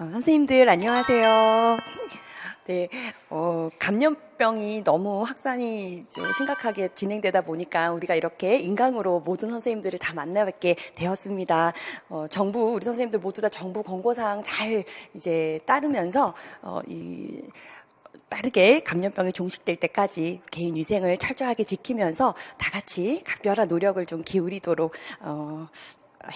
어, 선생님들 안녕하세요. 네, 어, 감염병이 너무 확산이 좀 심각하게 진행되다 보니까 우리가 이렇게 인강으로 모든 선생님들을 다 만나뵙게 되었습니다. 어, 정부 우리 선생님들 모두 다 정부 권고사항 잘 이제 따르면서 어, 이 빠르게 감염병이 종식될 때까지 개인 위생을 철저하게 지키면서 다 같이 각별한 노력을 좀 기울이도록 어,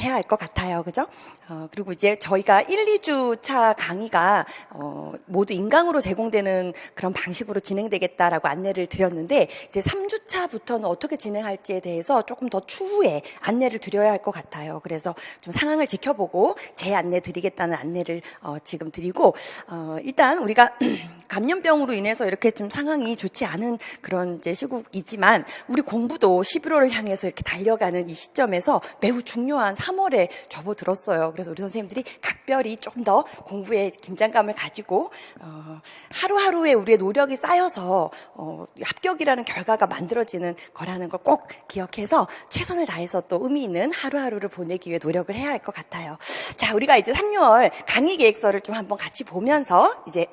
해야 할 것 같아요. 그죠? 어, 그리고 이제 저희가 1, 2주 차 강의가 어, 모두 인강으로 제공되는 그런 방식으로 진행되겠다라고 안내를 드렸는데 이제 3주 차부터는 어떻게 진행할지에 대해서 조금 더 추후에 안내를 드려야 할 것 같아요. 그래서 좀 상황을 지켜보고 제 안내 드리겠다는 안내를 어, 지금 드리고 어, 일단 우리가 감염병으로 인해서 이렇게 좀 상황이 좋지 않은 그런 이제 시국이지만 우리 공부도 11월을 향해서 이렇게 달려가는 이 시점에서 매우 중요한 3월에 접어들었어요. 그래서 우리 선생님들이 각별히 좀 더 공부에 긴장감을 가지고 어, 하루하루의 우리의 노력이 쌓여서 어, 합격이라는 결과가 만들어지는 거라는 걸 꼭 기억해서 최선을 다해서 또 의미 있는 하루하루를 보내기 위해 노력을 해야 할 것 같아요. 자, 우리가 이제 3월 강의 계획서를 좀 한번 같이 보면서 이제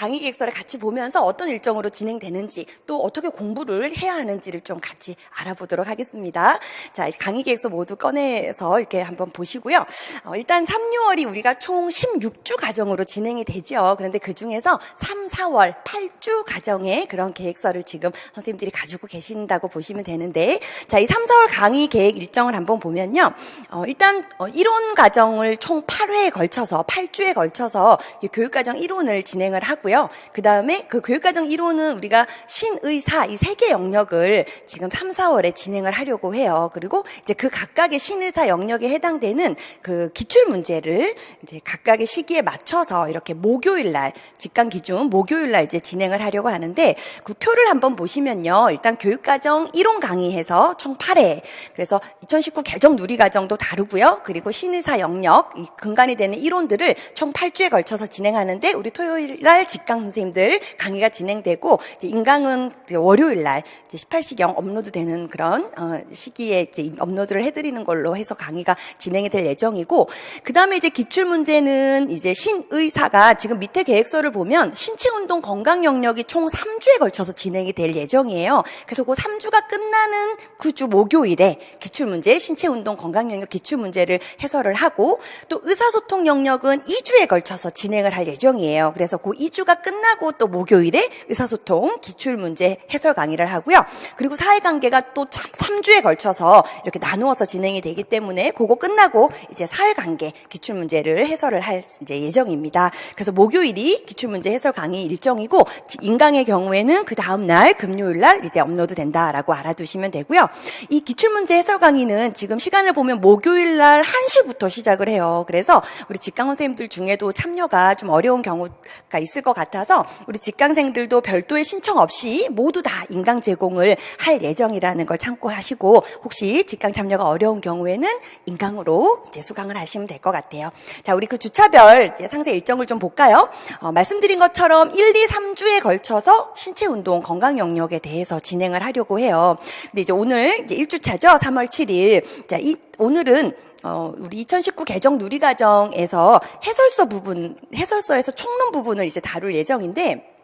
강의 계획서를 같이 보면서 어떤 일정으로 진행되는지 또 어떻게 공부를 해야 하는지를 좀 같이 알아보도록 하겠습니다. 자, 강의 계획서 모두 꺼내서 이렇게 한번 보시고요. 어, 일단 3, 6월이 우리가 총 16주 과정으로 진행이 되죠. 그런데 그 중에서 3, 4월 8주 과정의 그런 계획서를 지금 선생님들이 가지고 계신다고 보시면 되는데 자, 이 3, 4월 강의 계획 일정을 한번 보면요. 어, 일단 어, 이론 과정을 총 8회에 걸쳐서 8주에 걸쳐서 이 교육 과정 이론을 진행을 하고요. 그 다음에 그 교육과정 이론은 우리가 신의사 이 세 개 영역을 지금 3, 4월에 진행을 하려고 해요. 그리고 이제 그 각각의 신의사 영역에 해당되는 그 기출 문제를 이제 각각의 시기에 맞춰서 이렇게 목요일 날 직강 기준 목요일 날 이제 진행을 하려고 하는데 그 표를 한번 보시면요. 일단 교육과정 이론 강의해서 총 8회. 그래서 2019 개정 누리과정도 다루고요. 그리고 신의사 영역 이 근간이 되는 이론들을 총 8주에 걸쳐서 진행하는데 우리 토요일 날 직강 선생님들 강의가 진행되고 이제 인강은 이제 월요일 날 이제 18시경 업로드 되는 그런 어, 시기에 이제 업로드를 해드리는 걸로 해서 강의가 진행이 될 예정이고 그 다음에 이제 기출 문제는 이제 신의사가 지금 밑에 계획서를 보면 신체 운동 건강 영역이 총 3주에 걸쳐서 진행이 될 예정이에요. 그래서 그 3주가 끝나는 그 주 목요일에 기출 문제 신체 운동 건강 영역 기출 문제를 해설을 하고 또 의사소통 영역은 2주에 걸쳐서 진행을 할 예정이에요. 그래서 그 2주 가 끝나고 또 목요일에 의사소통 기출 문제 해설 강의를 하고요. 그리고 사회관계가 또 3주에 걸쳐서 이렇게 나누어서 진행이 되기 때문에 그거 끝나고 이제 사회관계 기출 문제를 해설을 할 이제 예정입니다. 그래서 목요일이 기출 문제 해설 강의 일정이고 인강의 경우에는 그 다음 날 금요일 날 이제 업로드 된다라고 알아두시면 되고요. 이 기출문제 해설 강의는 지금 시간을 보면 목요일 날 1시부터 시작을 해요. 그래서 우리 직강 선생님들 중에도 참여가 좀 어려운 경우가 있을 것 같아서 우리 직강생들도 별도의 신청 없이 모두 다 인강 제공을 할 예정이라는 걸 참고하시고 혹시 직강 참여가 어려운 경우에는 인강으로 이제 수강을 하시면 될 것 같아요. 자, 우리 그 주차별 상세 일정을 좀 볼까요? 어, 말씀드린 것처럼 1, 2, 3주에 걸쳐서 신체 운동 건강 영역에 대해서 진행을 하려고 해요. 근데 이제 오늘 이제 1주차죠. 3월 7일. 자, 이 오늘은 어, 우리 2019 개정 누리과정에서 해설서 부분, 해설서에서 총론 부분을 이제 다룰 예정인데,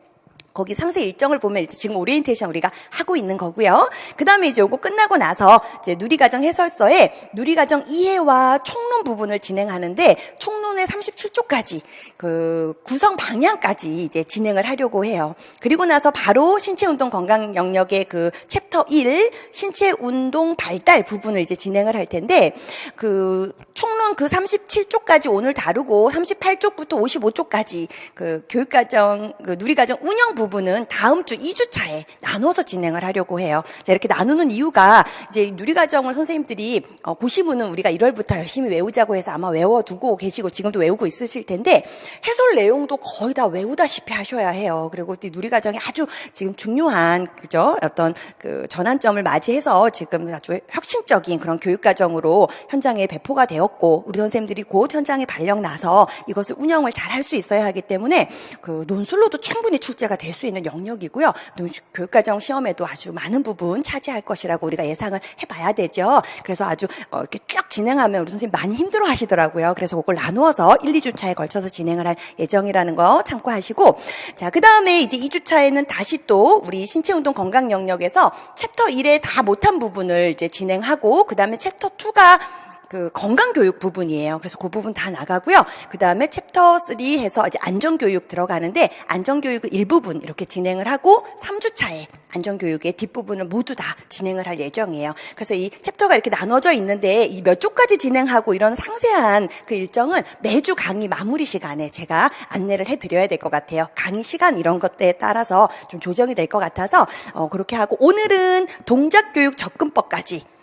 거기 상세 일정을 보면 지금 오리엔테이션 우리가 하고 있는 거고요. 그 다음에 이제 요거 끝나고 나서 이제 누리과정 해설서에 누리과정 이해와 총론 부분을 진행하는데 총론의 37조까지 그 구성 방향까지 이제 진행을 하려고 해요. 그리고 나서 바로 신체 운동 건강 영역의 그 챕터 1 신체 운동 발달 부분을 이제 진행을 할 텐데 그 총론 그 37조까지 오늘 다루고 38쪽부터 55쪽까지 그 교육과정 그 누리과정 운영 부분 부분은 다음 주 2주차에 나눠서 진행을 하려고 해요. 자, 이렇게 나누는 이유가 이제 누리과정을 선생님들이 어, 고시문은 우리가 1월부터 열심히 외우자고 해서 아마 외워두고 계시고 지금도 외우고 있으실 텐데 해설 내용도 거의 다 외우다시피 하셔야 해요. 그리고 이 누리과정이 아주 지금 중요한 그죠 어떤 그 전환점을 맞이해서 지금 아주 혁신적인 그런 교육과정으로 현장에 배포가 되었고 우리 선생님들이 곧 현장에 발령 나서 이것을 운영을 잘 할 수 있어야 하기 때문에 그 논술로도 충분히 출제가 될수 있는 영역이고요. 또 교육과정 시험에도 아주 많은 부분 차지할 것이라고 우리가 예상을 해봐야 되죠. 그래서 아주 어, 이렇게 쭉 진행하면 우리 선생님 많이 힘들어 하시더라고요. 그래서 그걸 나누어서 1, 2주차에 걸쳐서 진행을 할 예정이라는 거 참고하시고 자, 그 다음에 이제 2주차에는 다시 또 우리 신체운동 건강 영역에서 챕터 1에 다 못한 부분을 이제 진행하고 그 다음에 챕터 2가 그 건강 교육 부분이에요. 그래서 그 부분 다 나가고요. 그 다음에 챕터 3 해서 이제 안전 교육 들어가는데 안전 교육은 일부분 이렇게 진행을 하고 3주 차에 안전 교육의 뒷부분을 모두 다 진행을 할 예정이에요. 그래서 이 챕터가 이렇게 나눠져 있는데 이몇 조까지 진행하고 이런 상세한 그 일정은 매주 강의 마무리 시간에 제가 안내를 해드려야 될 것 같아요. 강의 시간 이런 것에 따라서 좀 조정이 될 것 같아서 어, 그렇게 하고 오늘은 동작 교육 접근법까지 어,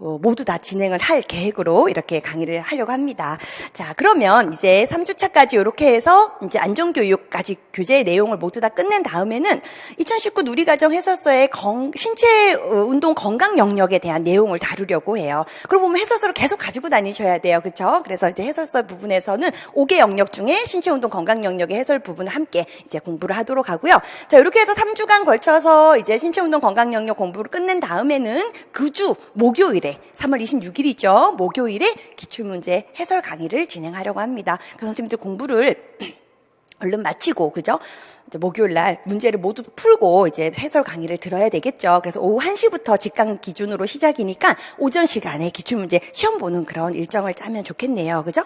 모두 다 진행을 할 계획으로 이렇게 강의를 하려고 합니다. 자, 그러면 이제 3주차까지 이렇게 해서 이제 안전교육까지 교재의 내용을 모두 다 끝낸 다음에는 2019 누리과정 해설서의 건- 신체 어, 운동 건강 영역에 대한 내용을 다루려고 해요. 그러고 보면 해설서를 계속 가지고 다니셔야 돼요. 그렇죠? 그래서 이제 해설서 부분에서는 5개 영역 중에 신체 운동 건강 영역의 해설 부분을 함께 이제 공부를 하도록 하고요. 자, 이렇게 해서 3주간 걸쳐서 이제 신체 운동 건강 영역 공부를 끝낸 다음에는 그 주 목요일에 3월 26일이죠. 목요일에 기출문제 해설 강의를 진행하려고 합니다. 그 선생님들 공부를 얼른 마치고 그죠? 목요일 날 문제를 모두 풀고 이제 해설 강의를 들어야 되겠죠. 그래서 오후 1시부터 직강 기준으로 시작이니까 오전 시간에 기출 문제 시험 보는 그런 일정을 짜면 좋겠네요. 그죠?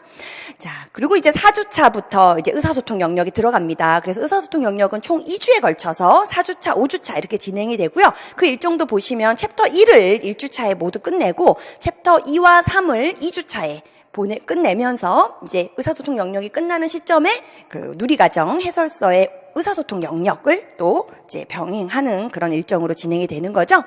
자, 그리고 이제 4주차부터 이제 의사소통 영역이 들어갑니다. 그래서 의사소통 영역은 총 2주에 걸쳐서 4주차, 5주차 이렇게 진행이 되고요. 그 일정도 보시면 챕터 1을 1주차에 모두 끝내고 챕터 2와 3을 2주차에 보내 끝내면서 이제 의사소통 영역이 끝나는 시점에 그 누리과정 해설서의 의사소통 영역을 또 이제 병행하는 그런 일정으로 진행이 되는 거죠.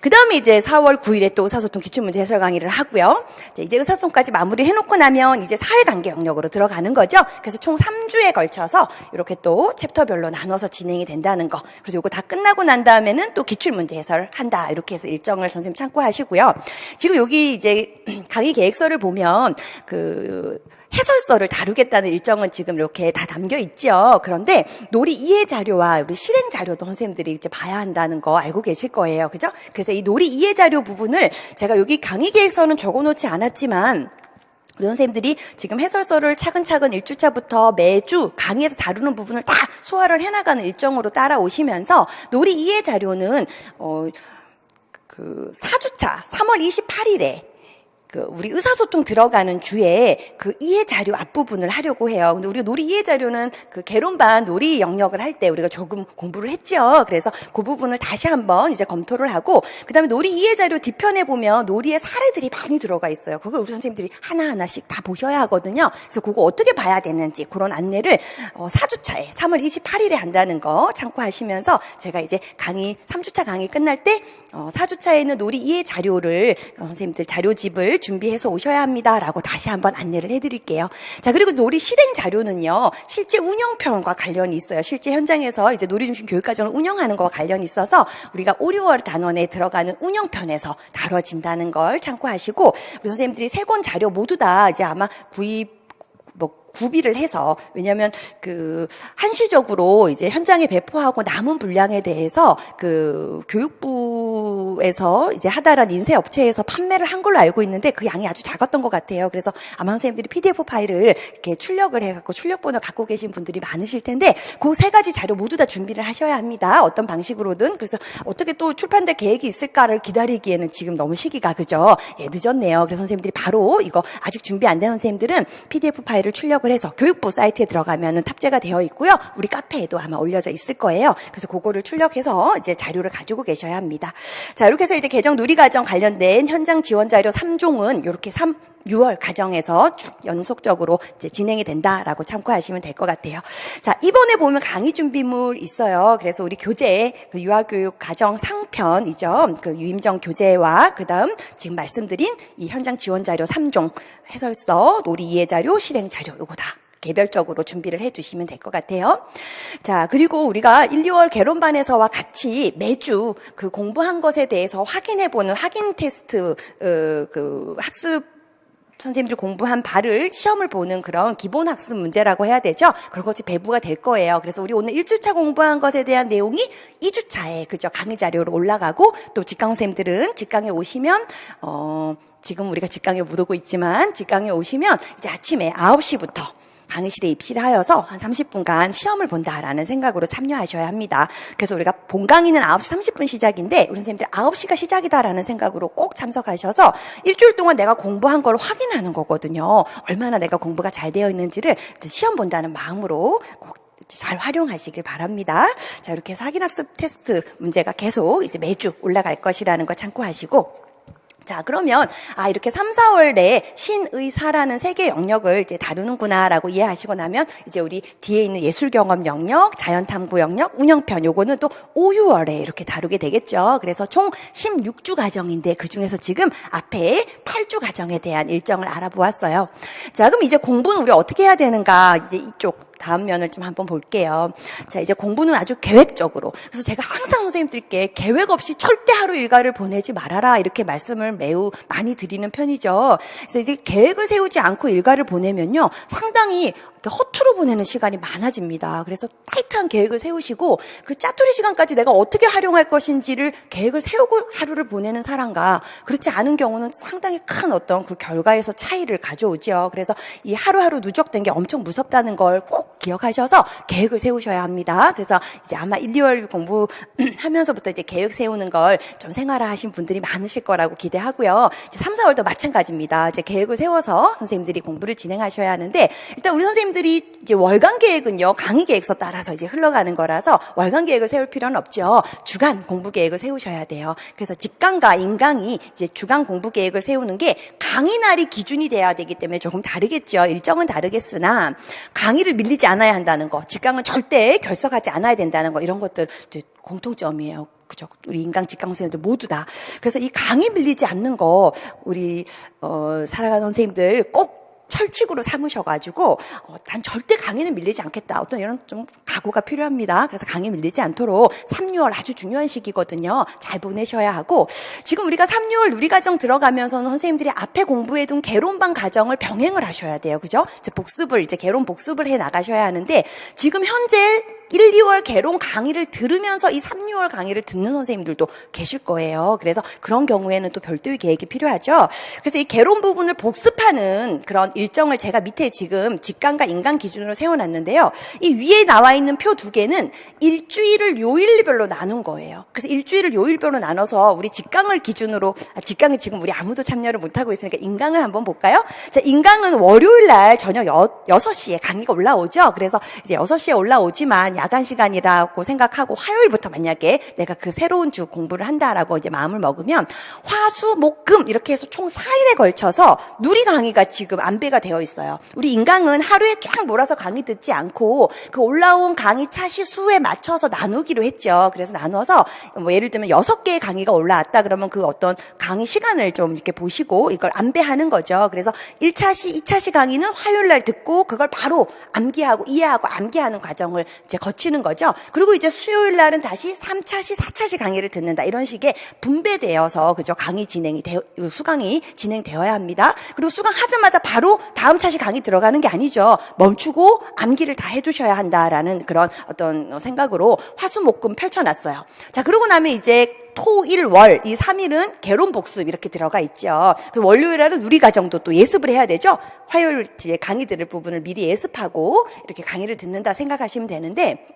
그 다음에 이제 4월 9일에 또 의사소통 기출문제 해설 강의를 하고요. 이제 의사소통까지 마무리 해놓고 나면 이제 사회관계 영역으로 들어가는 거죠. 그래서 총 3주에 걸쳐서 이렇게 또 챕터별로 나눠서 진행이 된다는 거. 그래서 이거 다 끝나고 난 다음에는 또 기출문제 해설한다. 이렇게 해서 일정을 선생님 참고하시고요. 지금 여기 이제 강의 계획서를 보면 그 해설서를 다루겠다는 일정은 지금 이렇게 다 담겨 있죠. 그런데 놀이 이해 자료와 우리 실행 자료도 선생님들이 이제 봐야 한다는 거 알고 계실 거예요. 그죠? 그래서 이 놀이 이해 자료 부분을 제가 여기 강의 계획서는 적어 놓지 않았지만 우리 선생님들이 지금 해설서를 차근차근 1주차부터 매주 강의에서 다루는 부분을 다 소화를 해나가는 일정으로 따라오시면서 놀이 이해 자료는 어, 그 4주차 3월 28일에 그 우리 의사소통 들어가는 주에 그 이해 자료 앞부분을 하려고 해요. 근데 우리가 놀이 이해 자료는 그 개론반 놀이 영역을 할 때 우리가 조금 공부를 했죠. 그래서 그 부분을 다시 한번 이제 검토를 하고 그다음에 놀이 이해 자료 뒤편에 보면 놀이의 사례들이 많이 들어가 있어요. 그걸 우리 선생님들이 하나하나씩 다 보셔야 하거든요. 그래서 그거 어떻게 봐야 되는지 그런 안내를 어, 4주차에 3월 28일에 한다는 거 참고하시면서 제가 이제 강의 3주차 강의 끝날 때 어, 4주차에는 놀이 이해 자료를 어, 선생님들 자료집을 준비해서 오셔야 합니다라고 다시 한번 안내를 해드릴게요. 자 그리고 놀이 실행 자료는요 실제 운영편과 관련이 있어요. 실제 현장에서 이제 놀이 중심 교육 과정을 운영하는 거와 관련이 있어서 우리가 5, 6월 단원에 들어가는 운영편에서 다뤄진다는 걸 참고하시고 우리 선생님들이 세 권 자료 모두 다 이제 아마 구입 뭐 구비를 해서 왜냐하면 그 한시적으로 이제 현장에 배포하고 남은 분량에 대해서 그 교육부에서 이제 하다란 인쇄 업체에서 판매를 한 걸로 알고 있는데 그 양이 아주 작았던 것 같아요. 그래서 아마 선생님들이 PDF 파일을 이렇게 출력을 해갖고 출력본을 갖고 계신 분들이 많으실 텐데 그 세 가지 자료 모두 다 준비를 하셔야 합니다. 어떤 방식으로든 그래서 어떻게 또 출판될 계획이 있을까를 기다리기에는 지금 너무 시기가 그죠? 예, 늦었네요. 그래서 선생님들이 바로 이거 아직 준비 안 된 선생님들은 PDF 파일을 출력 을 해서 교육부 사이트에 들어가면은 탑재가 되어 있고요. 우리 카페에도 아마 올려져 있을 거예요. 그래서 그거를 출력해서 이제 자료를 가지고 계셔야 합니다. 자, 이렇게 해서 이제 개정 누리과정 관련된 현장 지원 자료 3종은 이렇게 3 6월 과정에서 쭉 연속적으로 이제 진행이 된다라고 참고하시면 될 것 같아요. 자, 이번에 보면 강의 준비물 있어요. 그래서 우리 교재, 그 유아교육 과정 상편이죠. 그 유임정 교재와 그 다음 지금 말씀드린 이 현장 지원 자료 3종, 해설서, 놀이 이해 자료, 실행 자료, 요거 다 개별적으로 준비를 해 두시면 될 것 같아요. 자, 그리고 우리가 1, 2월 개론반에서와 같이 매주 그 공부한 것에 대해서 확인해 보는 확인 테스트, 어, 그 학습 선생님들이 공부한 바를 시험을 보는 그런 기본 학습 문제라고 해야 되죠. 그것이 배부가 될 거예요. 그래서 우리 오늘 1주차 공부한 것에 대한 내용이 2주차에 그죠 강의 자료로 올라가고 또 직강 선생님들은 직강에 오시면 어 지금 우리가 직강에 못 오고 있지만 직강에 오시면 이제 아침에 9시부터 강의실에 입실을 하여서 한 30분간 시험을 본다라는 생각으로 참여하셔야 합니다. 그래서 우리가 본 강의는 9시 30분 시작인데 우리 선생님들 9시가 시작이다라는 생각으로 꼭 참석하셔서 일주일 동안 내가 공부한 걸 확인하는 거거든요. 얼마나 내가 공부가 잘 되어 있는지를 시험 본다는 마음으로 꼭잘 활용하시길 바랍니다. 자, 이렇게 해서 확인학습 테스트 문제가 계속 이제 매주 올라갈 것이라는 거 참고하시고 자, 그러면, 아, 이렇게 3, 4월 내에 신의사라는 세 개 영역을 이제 다루는구나라고 이해하시고 나면, 이제 우리 뒤에 있는 예술 경험 영역, 자연 탐구 영역, 운영편, 요거는 또 5, 6월에 이렇게 다루게 되겠죠. 그래서 총 16주 과정인데, 그 중에서 지금 앞에 8주 과정에 대한 일정을 알아보았어요. 자, 그럼 이제 공부는 우리 어떻게 해야 되는가, 이제 이쪽 다음 면을 좀 한번 볼게요. 자, 이제 공부는 아주 계획적으로. 그래서 제가 항상 선생님들께 계획 없이 절대 하루 일과를 보내지 말아라. 이렇게 말씀을 매우 많이 드리는 편이죠. 그래서 이제 계획을 세우지 않고 일과를 보내면요. 상당히 허투루 보내는 시간이 많아집니다. 그래서 타이트한 계획을 세우시고 그 짜투리 시간까지 내가 어떻게 활용할 것인지를 계획을 세우고 하루를 보내는 사람과 그렇지 않은 경우는 상당히 큰 어떤 그 결과에서 차이를 가져오죠. 그래서 이 하루하루 누적된 게 엄청 무섭다는 걸 꼭 기억하셔서 계획을 세우셔야 합니다. 그래서 이제 아마 1, 2월 공부하면서부터 이제 계획 세우는 걸 좀 생활화 하신 분들이 많으실 거라고 기대하고요. 이제 3, 4월도 마찬가지입니다. 이제 계획을 세워서 선생님들이 공부를 진행하셔야 하는데 일단 우리 선생님 들이 이제 월간 계획은요 강의 계획서 따라서 이제 흘러가는 거라서 월간 계획을 세울 필요는 없죠. 주간 공부 계획을 세우셔야 돼요. 그래서 직강과 인강이 이제 주간 공부 계획을 세우는 게 강의 날이 기준이 돼야 되기 때문에 조금 다르겠죠. 일정은 다르겠으나 강의를 밀리지 않아야 한다는 거, 직강은 절대 결석하지 않아야 된다는 거 이런 것들 공통점이에요. 그죠? 우리 인강 직강 선생님들 모두 다. 그래서 이 강의 밀리지 않는 거 우리 어, 살아가는 선생님들 꼭 철칙으로 삼으셔가지고 어, 난 절대 강의는 밀리지 않겠다. 어떤 이런 좀 각오가 필요합니다. 그래서 강의 밀리지 않도록 3, 6월 아주 중요한 시기거든요. 잘 보내셔야 하고 지금 우리가 3, 6월 누리과정 들어가면서는 선생님들이 앞에 공부해둔 개론반 과정을 병행을 하셔야 돼요. 그죠? 이제 복습을 이제 개론 복습을 해 나가셔야 하는데 지금 현재 1, 2월 개론 강의를 들으면서 이 3, 6월 강의를 듣는 선생님들도 계실 거예요. 그래서 그런 경우에는 또 별도의 계획이 필요하죠. 그래서 이 개론 부분을 복습하는 그런 일정을 제가 밑에 지금 직강과 인강 기준으로 세워놨는데요. 이 위에 나와 있는 표 두 개는 일주일을 요일별로 나눈 거예요. 그래서 일주일을 요일별로 나눠서 우리 직강을 기준으로, 아, 직강은 지금 우리 아무도 참여를 못하고 있으니까 인강을 한번 볼까요? 자, 인강은 월요일 날 저녁 여, 6시에 강의가 올라오죠. 그래서 이제 6시에 올라오지만 야간 시간이라고 생각하고 화요일부터 만약에 내가 그 새로운 주 공부를 한다라고 이제 마음을 먹으면 화수, 목, 금 이렇게 해서 총 4일에 걸쳐서 누리 강의가 지금 안배 가 되어 있어요. 우리 인강은 하루에 쫙 몰아서 강의 듣지 않고 그 올라온 강의 차시 수에 맞춰서 나누기로 했죠. 그래서 나눠서 뭐 예를 들면 6개의 강의가 올라왔다 그러면 그 어떤 강의 시간을 좀 이렇게 보시고 이걸 안배하는 거죠. 그래서 1차 시, 2차 시 강의는 화요일 날 듣고 그걸 바로 암기하고 이해하고 암기하는 과정을 이제 거치는 거죠. 그리고 이제 수요일 날은 다시 3차 시, 4차 시 강의를 듣는다. 이런 식의 분배되어서 그죠. 강의 진행이 되어, 수강이 진행되어야 합니다. 그리고 수강하자마자 바로 다음 차시 강의 들어가는 게 아니죠. 멈추고 암기를 다 해주셔야 한다라는 그런 어떤 생각으로 화수목금 펼쳐놨어요. 자, 그러고 나면 이제 토, 일, 월, 이 3일은 개론 복습 이렇게 들어가 있죠. 그 월요일에는 우리 과정도 또 예습을 해야 되죠. 화요일 이제 강의 들을 부분을 미리 예습하고 이렇게 강의를 듣는다 생각하시면 되는데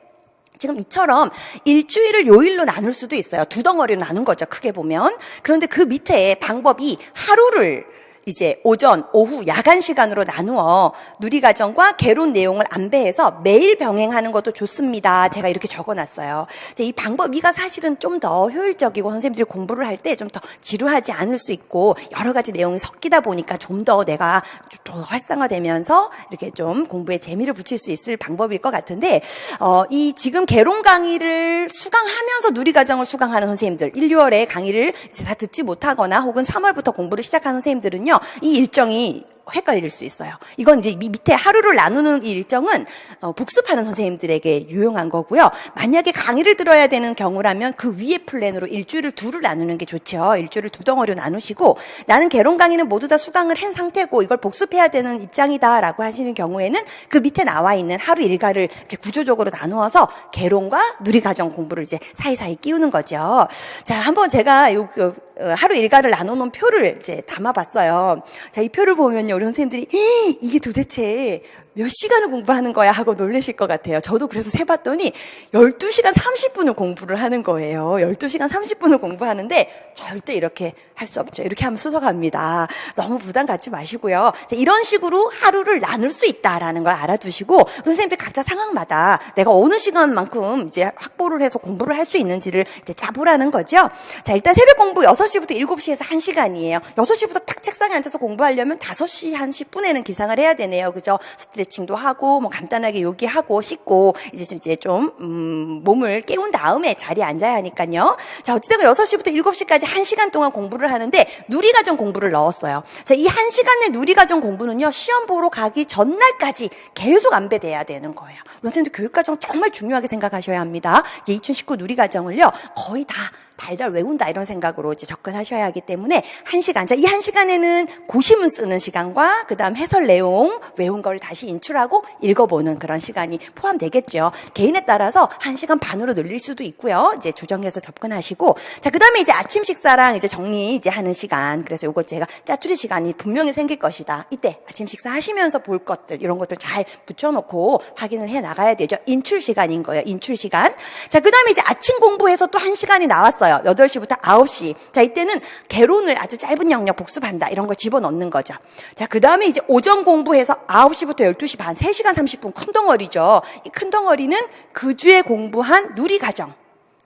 지금 이처럼 일주일을 요일로 나눌 수도 있어요. 두 덩어리로 나눈 거죠. 크게 보면. 그런데 그 밑에 방법이 하루를 이제 오전, 오후, 야간 시간으로 나누어 누리과정과 개론 내용을 안배해서 매일 병행하는 것도 좋습니다. 제가 이렇게 적어놨어요. 이 방법이가 사실은 좀 더 효율적이고 선생님들이 공부를 할 때 좀 더 지루하지 않을 수 있고 여러 가지 내용이 섞이다 보니까 좀 더 내가 더 활성화되면서 이렇게 좀 공부에 재미를 붙일 수 있을 방법일 것 같은데 어, 이 지금 개론 강의를 수강하면서 누리과정을 수강하는 선생님들 1, 2월에 강의를 다 듣지 못하거나 혹은 3월부터 공부를 시작하는 선생님들은요 이 일정이 헷갈릴 수 있어요. 이건 이제 미- 밑에 하루를 나누는 이 일정은 어, 복습하는 선생님들에게 유용한 거고요. 만약에 강의를 들어야 되는 경우라면 그 위에 플랜으로 일주일을 두를 나누는 게 좋죠. 일주일을 두 덩어리로 나누시고 나는 개론 강의는 모두 다 수강을 한 상태고 이걸 복습해야 되는 입장이다라고 하시는 경우에는 그 밑에 나와 있는 하루 일과를 이렇게 구조적으로 나누어서 개론과 누리과정 공부를 이제 사이사이 끼우는 거죠. 자, 한번 제가 요, 그, 어, 하루 일과를 나눠놓은 표를 이제 담아봤어요. 자, 이 표를 보면요. 우리 선생님들이, "헉, 이게 도대체 몇 시간을 공부하는 거야 하고 놀라실 것 같아요. 저도 그래서 세봤더니 12시간 30분을 공부를 하는 거예요. 12시간 30분을 공부하는데 절대 이렇게 할 수 없죠. 이렇게 하면 수석합니다. 너무 부담 갖지 마시고요. 자, 이런 식으로 하루를 나눌 수 있다라는 걸 알아두시고 선생님들 각자 상황마다 내가 어느 시간만큼 이제 확보를 해서 공부를 할 수 있는지를 이제 짜보라는 거죠. 자, 일단 새벽 공부 6시부터 7시에서 1시간이에요. 6시부터 딱 책상에 앉아서 공부하려면 5시 한 10분에는 기상을 해야 되네요. 그죠? 스트레 칭도 하고 뭐 간단하게 요기하고 씻고 이제 좀 이제 좀 음, 몸을 깨운 다음에 자리에 앉아야 하니까요. 자, 어찌됐건 6시부터 7시까지 1시간 동안 공부를 하는데 누리과정 공부를 넣었어요. 자, 이 1시간 내 누리과정 공부는요. 시험 보러 가기 전날까지 계속 안배돼야 되는 거예요. 선생님들 교육과정 정말 중요하게 생각하셔야 합니다. 이제 2019 누리과정을요. 거의 다 달달 외운다 이런 생각으로 이제 접근하셔야 하기 때문에 한 시간. 자, 이 한 시간에는 고시문 쓰는 시간과 그다음 해설 내용 외운 걸 다시 인출하고 읽어보는 그런 시간이 포함되겠죠. 개인에 따라서 한 시간 반으로 늘릴 수도 있고요. 이제 조정해서 접근하시고 자, 그다음에 이제 아침 식사랑 이제 정리 이제 하는 시간. 그래서 요거 제가 짜투리 시간이 분명히 생길 것이다. 이때 아침 식사 하시면서 볼 것들 이런 것들 잘 붙여놓고 확인을 해 나가야 되죠. 인출 시간인 거예요. 인출 시간. 자, 그다음에 이제 아침 공부해서 또 한 시간이 나왔어 요. 8시부터 9시. 자, 이때는 개론을 아주 짧은 영역 복습한다. 이런 걸 집어넣는 거죠. 자, 그 다음에 이제 오전 공부해서 9시부터 12시 반, 3시간 30분 큰 덩어리죠. 이 큰 덩어리는 그 주에 공부한 누리 과정.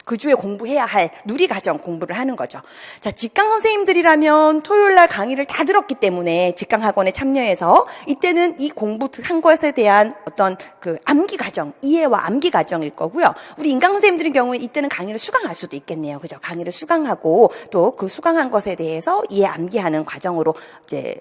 그 주에 공부해야 할 누리과정 공부를 하는 거죠. 자, 직강 선생님들이라면 토요일 날 강의를 다 들었기 때문에 직강 학원에 참여해서 이때는 이 공부한 것에 대한 어떤 그 암기 과정, 이해와 암기 과정일 거고요. 우리 인강 선생님들의 경우에 이때는 강의를 수강할 수도 있겠네요. 그죠? 강의를 수강하고 또 그 수강한 것에 대해서 이해 암기하는 과정으로 이제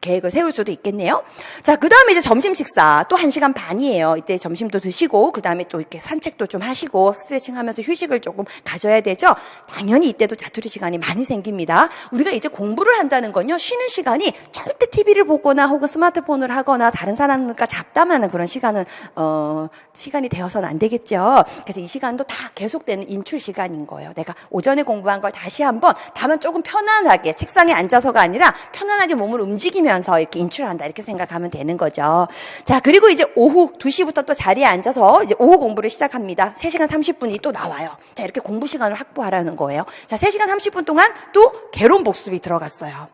계획을 세울 수도 있겠네요. 자, 그 다음에 이제 점심 식사 또 한 시간 반이에요. 이때 점심도 드시고, 그 다음에 또 이렇게 산책도 좀 하시고, 스트레칭 하면서 휴식 을 조금 가져야 되죠. 당연히 이때도 자투리 시간이 많이 생깁니다. 우리가 이제 공부를 한다는 건요, 쉬는 시간이 절대 TV를 보거나 혹은 스마트폰을 하거나 다른 사람과 잡담하는 그런 시간은, 어, 시간이 되어서는 안 되겠죠. 그래서 이 시간도 다 계속되는 인출 시간인 거예요. 내가 오전에 공부한 걸 다시 한번, 다만 조금 편안하게, 책상에 앉아서가 아니라 편안하게 몸을 움직이면서 이렇게 인출한다. 이렇게 생각하면 되는 거죠. 자, 그리고 이제 오후 2시부터 또 자리에 앉아서 이제 오후 공부를 시작합니다. 3시간 30분이 또 나와요. 자, 이렇게 공부 시간을 확보하라는 거예요. 자, 3시간 30분 동안 또 개론 복습이 들어갔어요.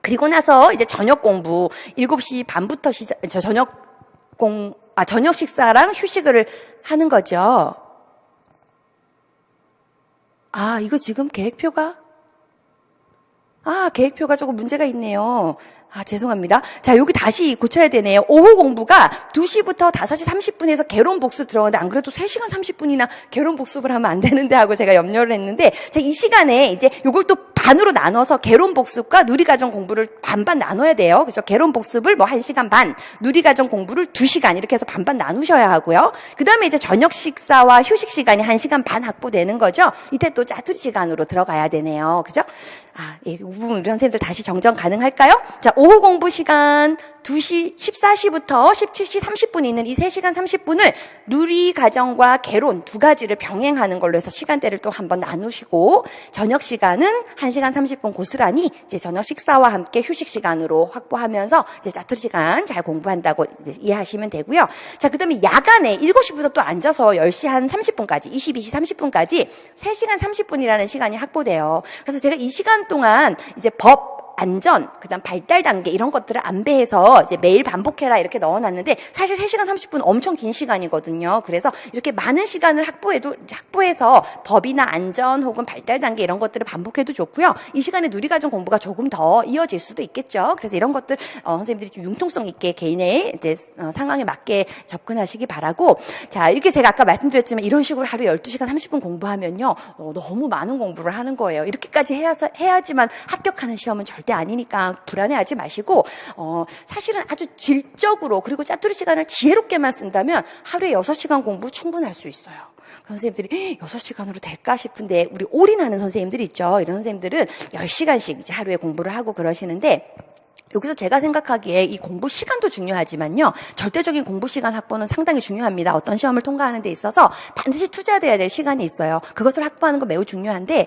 그리고 나서 이제 저녁 공부 7시 반부터 시작, 저 저녁 공, 아, 저녁 식사랑 휴식을 하는 거죠. 아, 이거 지금 계획표가? 아, 계획표가 조금 문제가 있네요. 아, 죄송합니다. 자, 여기 다시 고쳐야 되네요. 오후 공부가 2시부터 5시 30분에서 개론 복습 들어가는데 안 그래도 3시간 30분이나 개론 복습을 하면 안 되는데 하고 제가 염려를 했는데 자, 이 시간에 이제 요걸 또 반으로 나눠서 개론 복습과 누리과정 공부를 반반 나눠야 돼요. 그래서 개론 복습을 뭐 1시간 반, 누리과정 공부를 2시간 이렇게 해서 반반 나누셔야 하고요. 그다음에 이제 저녁 식사와 휴식 시간이 1시간 반 확보되는 거죠. 이때 또 짜투리 시간으로 들어가야 되네요. 그죠? 아, 예, 이 부분 우리 선생님들 다시 정정 가능할까요? 자, 오후 공부 시간 2시, 14시부터 17시 30분 있는 이 3시간 30분을 누리 과정과 개론 두 가지를 병행하는 걸로 해서 시간대를 또 한번 나누시고 저녁 시간은 1시간 30분 고스란히 이제 저녁 식사와 함께 휴식 시간으로 확보하면서 이제 짜투리 시간 잘 공부한다고 이해하시면 되고요. 자, 그다음에 야간에 7시부터 또 앉아서 10시 한 30분까지 22시 30분까지 3시간 30분이라는 시간이 확보돼요. 그래서 제가 이 시간 동안 이제 법 안전, 그다음 발달 단계 이런 것들을 안배해서 이제 매일 반복해라 이렇게 넣어놨는데 사실 3시간 30분 엄청 긴 시간이거든요. 그래서 이렇게 많은 시간을 확보해도 확보해서 법이나 안전 혹은 발달 단계 이런 것들을 반복해도 좋고요. 이 시간에 누리과정 공부가 조금 더 이어질 수도 있겠죠. 그래서 이런 것들 어, 선생님들이 좀 융통성 있게 개인의 이제 어, 상황에 맞게 접근하시기 바라고 자 이렇게 제가 아까 말씀드렸지만 이런 식으로 하루 12시간 30분 공부하면요 어, 너무 많은 공부를 하는 거예요. 이렇게까지 해야서 해야지만 합격하는 시험은 절대 절대 아니니까 불안해하지 마시고 어, 사실은 아주 질적으로 그리고 짜투리 시간을 지혜롭게만 쓴다면 하루에 6시간 공부 충분할 수 있어요. 선생님들이 6시간으로 될까 싶은데 우리 올인하는 선생님들이 있죠. 이런 선생님들은 10시간씩 이제 하루에 공부를 하고 그러시는데 여기서 제가 생각하기에 이 공부 시간도 중요하지만요. 절대적인 공부 시간 확보는 상당히 중요합니다. 어떤 시험을 통과하는 데 있어서 반드시 투자돼야 될 시간이 있어요. 그것을 확보하는 건 매우 중요한데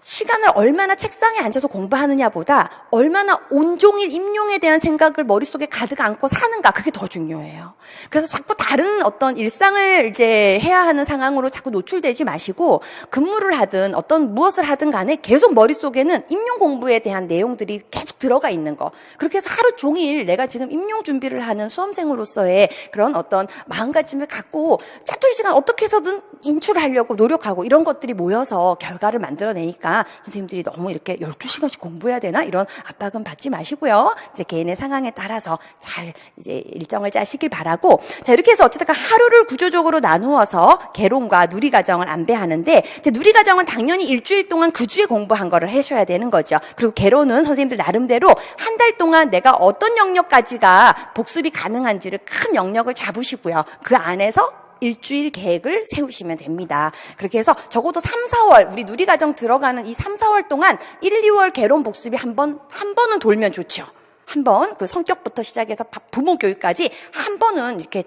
시간을 얼마나 책상에 앉아서 공부하느냐보다 얼마나 온종일 임용에 대한 생각을 머릿속에 가득 안고 사는가 그게 더 중요해요. 그래서 자꾸 다른 어떤 일상을 이제 해야 하는 상황으로 자꾸 노출되지 마시고 근무를 하든 어떤 무엇을 하든 간에 계속 머릿속에는 임용 공부에 대한 내용들이 계속 들어가 있는 거. 그렇게 해서 하루 종일 내가 지금 임용 준비를 하는 수험생으로서의 그런 어떤 마음가짐을 갖고 짜투리 시간 어떻게 해서든 인출하려고 노력하고 이런 것들이 모여서 결과를 만들어내니까 선생님들이 너무 이렇게 12시간씩 공부해야 되나 이런 압박은 받지 마시고요. 이제 개인의 상황에 따라서 잘 이제 일정을 짜시길 바라고 자 이렇게 해서 어쨌든 하루를 구조적으로 나누어서 개론과 누리 과정을 안배하는데 이제 누리 과정은 당연히 일주일 동안 그 주에 공부한 거를 하셔야 되는 거죠. 그리고 개론은 선생님들 나름대로 한 달 동안 내가 어떤 영역까지가 복습이 가능한지를 큰 영역을 잡으시고요. 그 안에서 일주일 계획을 세우시면 됩니다. 그렇게 해서 적어도 3, 4월, 우리 누리과정 들어가는 이 3, 4월 동안 1, 2월 개론 복습이 한 번, 한 번은 돌면 좋죠. 한 번, 그 성격부터 시작해서 바- 부모 교육까지 한 번은 이렇게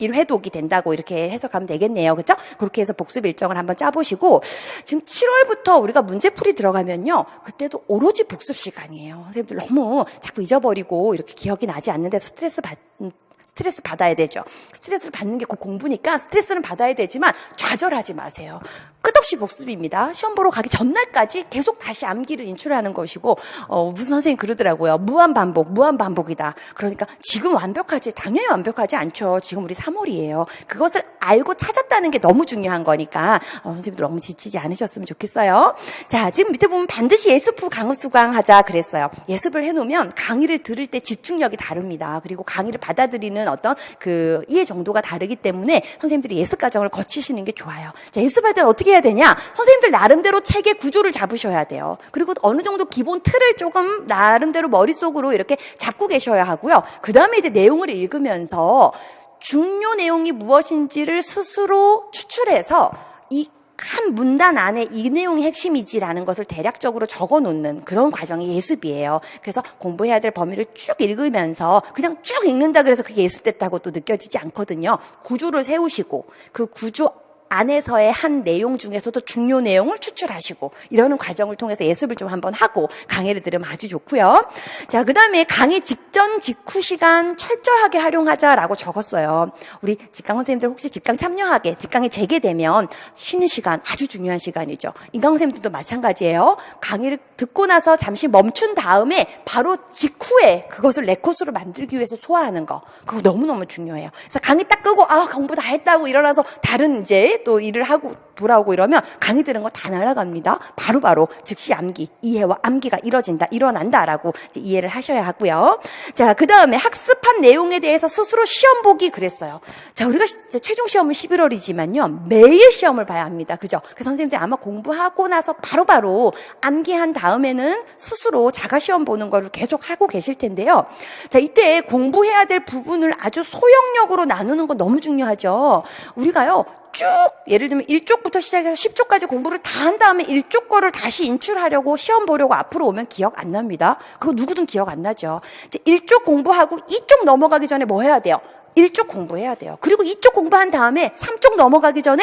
일회독이 된다고 이렇게 해석하면 되겠네요. 그죠? 그렇게 해서 복습 일정을 한번 짜보시고, 지금 7월부터 우리가 문제풀이 들어가면요. 그때도 오로지 복습 시간이에요. 선생님들 너무 자꾸 잊어버리고 이렇게 기억이 나지 않는데 스트레스 받, 음, 스트레스 받아야 되죠. 스트레스를 받는 게 곧 공부니까 스트레스는 받아야 되지만 좌절하지 마세요. 끝없이 복습입니다. 시험 보러 가기 전날까지 계속 다시 암기를 인출하는 것이고 어, 무슨 선생님 그러더라고요. 무한 반복, 무한 반복이다. 그러니까 지금 완벽하지 당연히 완벽하지 않죠. 지금 우리 3월이에요. 그것을 알고 찾았다는 게 너무 중요한 거니까 어, 선생님들 너무 지치지 않으셨으면 좋겠어요. 자, 지금 밑에 보면 반드시 예습 후 강의 수강 하자 그랬어요. 예습을 해놓으면 강의를 들을 때 집중력이 다릅니다. 그리고 강의를 받아들이는 어떤 그 이해 정도가 다르기 때문에 선생님들이 예습 과정을 거치시는 게 좋아요. 자, 예습할 때는 어떻게 해야 되냐? 선생님들 나름대로 책의 구조를 잡으셔야 돼요. 그리고 어느 정도 기본 틀을 조금 나름대로 머릿속으로 이렇게 잡고 계셔야 하고요. 그 다음에 이제 내용을 읽으면서 중요 내용이 무엇인지를 스스로 추출해서 이 한 문단 안에 이 내용이 핵심이지라는 것을 대략적으로 적어 놓는 그런 과정이 예습이에요. 그래서 공부해야 될 범위를 쭉 읽으면서 그냥 쭉 읽는다 그래서 그게 예습됐다고 또 느껴지지 않거든요. 구조를 세우시고 그 구조 안에서의 한 내용 중에서도 중요 내용을 추출하시고 이러는 과정을 통해서 예습을 좀 한번 하고 강의를 들으면 아주 좋고요. 자, 그다음에 강의 직전 직후 시간 철저하게 활용하자라고 적었어요. 우리 직강 선생님들 혹시 직강 참여하게 직강이 재개되면 쉬는 시간 아주 중요한 시간이죠. 인강 선생님들도 마찬가지예요. 강의를 듣고 나서 잠시 멈춘 다음에 바로 직후에 그것을 내 코스로 만들기 위해서 소화하는 거. 그거 너무너무 중요해요. 그래서 강의 딱 끄고 아, 공부 다 했다고 일어나서 다른 이제 또 일을 하고 돌아오고 이러면 강의 들은 거 다 날아갑니다. 바로 바로 즉시 암기, 이해와 암기가 이뤄진다, 일어난다라고 이해를 하셔야 하고요. 자, 그 다음에 학습한 내용에 대해서 스스로 시험 보기 그랬어요. 자, 우리가 최종 시험은 11월이지만요. 매일 시험을 봐야 합니다. 그죠? 그래서 선생님들 아마 공부하고 나서 바로바로 암기한 다음에는 스스로 자가 시험 보는 거를 계속 하고 계실 텐데요. 자, 이때 공부해야 될 부분을 아주 소형력으로 나누는 거 너무 중요하죠. 우리가요. 쭉 예를 들면 1쪽부터 시작해서 10쪽까지 공부를 다 한 다음에 1쪽 거를 다시 인출하려고 시험 보려고 앞으로 오면 기억 안 납니다. 그거 누구든 기억 안 나죠. 이제 1쪽 공부하고 2쪽 넘어가기 전에 뭐 해야 돼요? 1쪽 공부해야 돼요. 그리고 2쪽 공부한 다음에 3쪽 넘어가기 전에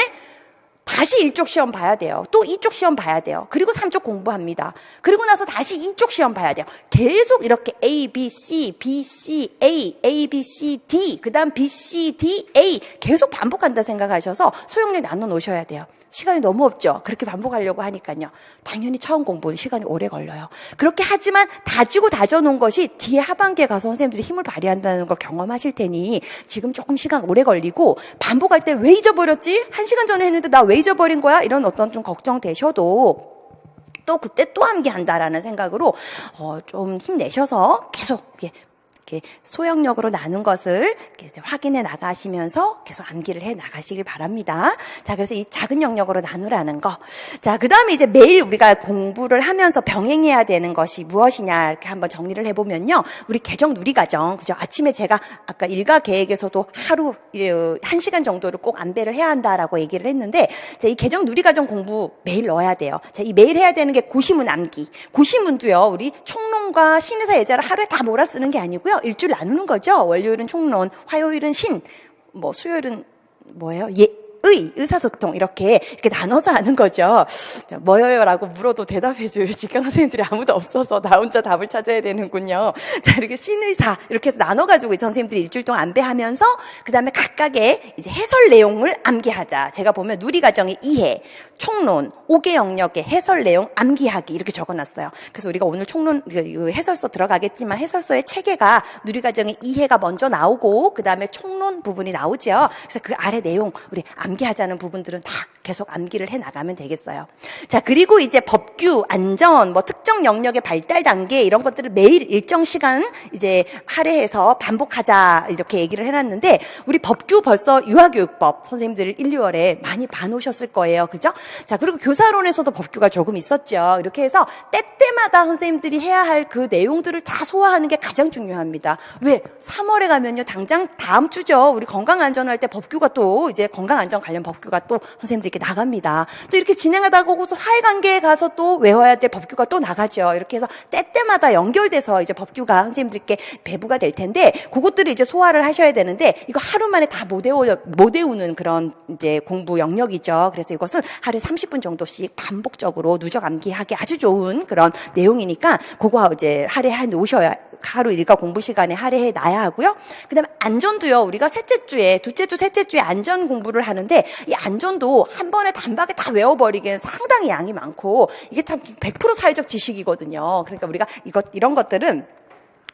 다시 1쪽 시험 봐야 돼요. 또 2쪽 시험 봐야 돼요. 그리고 3쪽 공부합니다. 그리고 나서 다시 2쪽 시험 봐야 돼요. 계속 이렇게 A, B, C, B, C, A, A, B, C, D, 그 다음 B, C, D, A 계속 반복한다 생각하셔서 소용력 나눠 놓으셔야 돼요. 시간이 너무 없죠. 그렇게 반복하려고 하니까요. 당연히 처음 공부는 시간이 오래 걸려요. 그렇게 하지만 다지고 다져놓은 것이 뒤에 하반기에 가서 선생님들이 힘을 발휘한다는 걸 경험하실 테니 지금 조금 시간 오래 걸리고 반복할 때 왜 잊어버렸지? 한 시간 전에 했는데 나 왜 잊어버린 거야? 이런 어떤 좀 걱정되셔도 또 그때 또 암기한다라는 생각으로 어, 좀 힘내셔서 계속 이렇게 소형력으로 나눈 것을 확인해 나가시면서 계속 암기를 해 나가시길 바랍니다. 자, 그래서 이 작은 영역으로 나누라는 거. 자, 그 다음에 이제 매일 우리가 공부를 하면서 병행해야 되는 것이 무엇이냐 이렇게 한번 정리를 해보면요. 우리 개정 누리과정, 그죠? 아침에 제가 아까 일과 계획에서도 하루 예, 한 시간 정도를 꼭 안배를 해야 한다라고 얘기를 했는데, 자, 이 개정 누리과정 공부 매일 넣어야 돼요. 자, 이 매일 해야 되는 게 고시문 암기. 고시문도요, 우리 총론과 신의사 예자를 하루에 다 몰아 쓰는 게 아니고요. 일주일 나누는 거죠. 월요일은 총론, 화요일은 신, 뭐 수요일은 뭐예요? 예, 의, 의사소통 이렇게 이렇게 나눠서 하는 거죠. 자, 뭐예요라고 물어도 대답해 줄 직강 선생님들이 아무도 없어서 나 혼자 답을 찾아야 되는군요. 자 이렇게 신의사 이렇게 해서 나눠 가지고 이 선생님들이 일주일 동안 안배하면서 그 다음에 각각의 이제 해설 내용을 암기하자. 제가 보면 누리 과정의 이해, 총론, 5개 영역의 해설 내용 암기하기 이렇게 적어놨어요. 그래서 우리가 오늘 총론 그, 그 해설서 들어가겠지만 해설서의 체계가 누리과정의 이해가 먼저 나오고 그 다음에 총론 부분이 나오죠. 그래서 그 아래 내용 우리 암기하자는 부분들은 다 계속 암기를 해 나가면 되겠어요. 자 그리고 이제 법규, 안전, 뭐 특정 영역의 발달 단계 이런 것들을 매일 일정 시간 이제 할애해서 반복하자 이렇게 얘기를 해놨는데 우리 법규 벌써 유아교육법 선생님들 1, 2월에 많이 봐놓으셨을 거예요, 그죠? 자 그리고 교사론에서도 법규가 조금 있었죠. 이렇게 해서 때때마다 선생님들이 해야 할 그 내용들을 다 소화하는 게 가장 중요합니다. 왜 3월에 가면요 당장 다음 주죠. 우리 건강 안전할 때 법규가 또 이제 건강 안전 관련 법규가 또 선생님들 이렇게 나갑니다. 또 이렇게 진행하다 보고서 사회관계에 가서 또 외워야 될 법규가 또 나가죠. 이렇게 해서 때때마다 연결돼서 이제 법규가 선생님들께 배부가 될 텐데 그것들을 이제 소화를 하셔야 되는데 이거 하루 만에 다 못 외워 못 외우는 그런 이제 공부 영역이죠. 그래서 이것은 하루 에 30분 정도씩 반복적으로 누적 암기하기 아주 좋은 그런 내용이니까 그거 이제 할애해 놓으셔야 하루 일과 공부 시간에 할애해 놔야 하고요. 그다음에 안전도요. 우리가 셋째 주에 둘째 주 셋째 주에 안전 공부를 하는데 이 안전도 한 번에 단박에 다 외워버리기에는 상당히 양이 많고 이게 참 100% 사회적 지식이거든요. 그러니까 우리가 이것 이런 것들은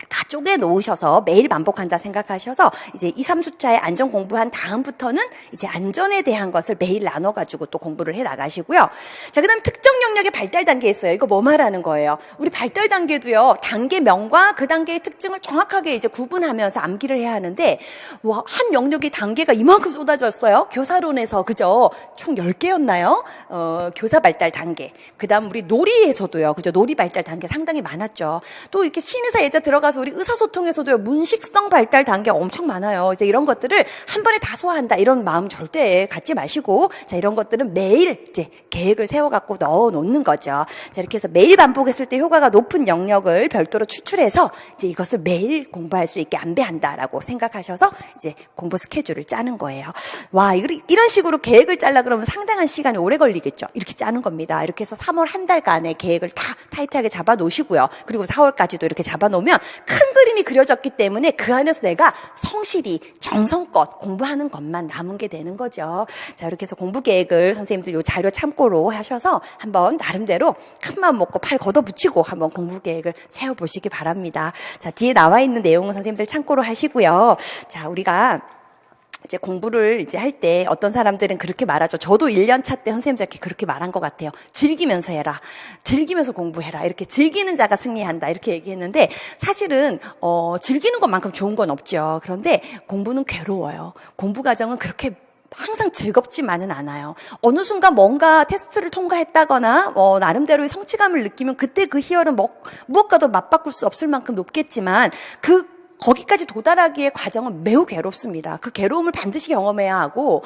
다 쪼개 놓으셔서 매일 반복한다 생각하셔서 이제 2, 3수차에 안전 공부한 다음부터는 이제 안전에 대한 것을 매일 나눠 가지고 또 공부를 해 나가시고요. 자, 그 다음 특정 영역의 발달 단계 있어요. 이거 뭐 말하는 거예요? 우리 발달 단계도요, 단계명과 그 단계의 특징을 정확하게 이제 구분하면서 암기를 해야 하는데, 와, 한 영역의 단계가 이만큼 쏟아졌어요. 교사론에서, 그죠? 총 10개였나요? 어, 교사 발달 단계. 그 다음 우리 놀이에서도요, 그죠? 놀이 발달 단계 상당히 많았죠. 또 이렇게 신의사 예자 들어가 서 우리 의사소통에서도요, 문식성 발달 단계 엄청 많아요. 이제 이런 것들을 한 번에 다 소화한다. 이런 마음 절대 갖지 마시고, 자, 이런 것들은 매일 이제 계획을 세워갖고 넣어 놓는 거죠. 자, 이렇게 해서 매일 반복했을 때 효과가 높은 영역을 별도로 추출해서 이제 이것을 매일 공부할 수 있게 안배한다라고 생각하셔서 이제 공부 스케줄을 짜는 거예요. 와, 이런 식으로 계획을 짜려 그러면 상당한 시간이 오래 걸리겠죠. 이렇게 짜는 겁니다. 이렇게 해서 3월 한 달간의 계획을 다 타이트하게 잡아 놓으시고요. 그리고 4월까지도 이렇게 잡아 놓으면 큰 그림이 그려졌기 때문에 그 안에서 내가 성실히 정성껏 공부하는 것만 남은 게 되는 거죠. 자, 이렇게 해서 공부 계획을 선생님들 요 자료 참고로 하셔서 한번 나름대로 큰 마음 먹고 팔 걷어붙이고 한번 공부 계획을 세워보시기 바랍니다. 자, 뒤에 나와 있는 내용은 선생님들 참고로 하시고요. 자, 우리가 이제 공부를 이제 할 때 어떤 사람들은 그렇게 말하죠. 저도 1년 차 때 선생님들께 그렇게 말한 것 같아요. 즐기면서 해라. 즐기면서 공부해라. 이렇게 즐기는 자가 승리한다. 이렇게 얘기했는데 사실은 어, 즐기는 것만큼 좋은 건 없죠. 그런데 공부는 괴로워요. 공부 과정은 그렇게 항상 즐겁지만은 않아요. 어느 순간 뭔가 테스트를 통과했다거나 어, 나름대로의 성취감을 느끼면 그때 그 희열은 뭐, 무엇과도 맞바꿀 수 없을 만큼 높겠지만 그 거기까지 도달하기의 과정은 매우 괴롭습니다. 그 괴로움을 반드시 경험해야 하고,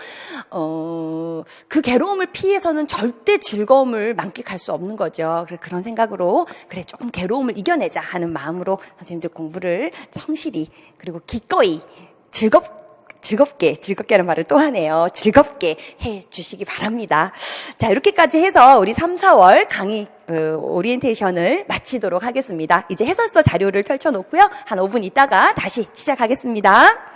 어, 그 괴로움을 피해서는 절대 즐거움을 만끽할 수 없는 거죠. 그래, 그런 생각으로, 그래, 조금 괴로움을 이겨내자 하는 마음으로 선생님들 공부를 성실히, 그리고 기꺼이, 즐겁, 즐겁게, 즐겁게라는 말을 또 하네요. 즐겁게 해 주시기 바랍니다. 자, 이렇게까지 해서 우리 3, 4월 강의 어, 오리엔테이션을 마치도록 하겠습니다. 이제 해설서 자료를 펼쳐놓고요. 한 5분 있다가 다시 시작하겠습니다.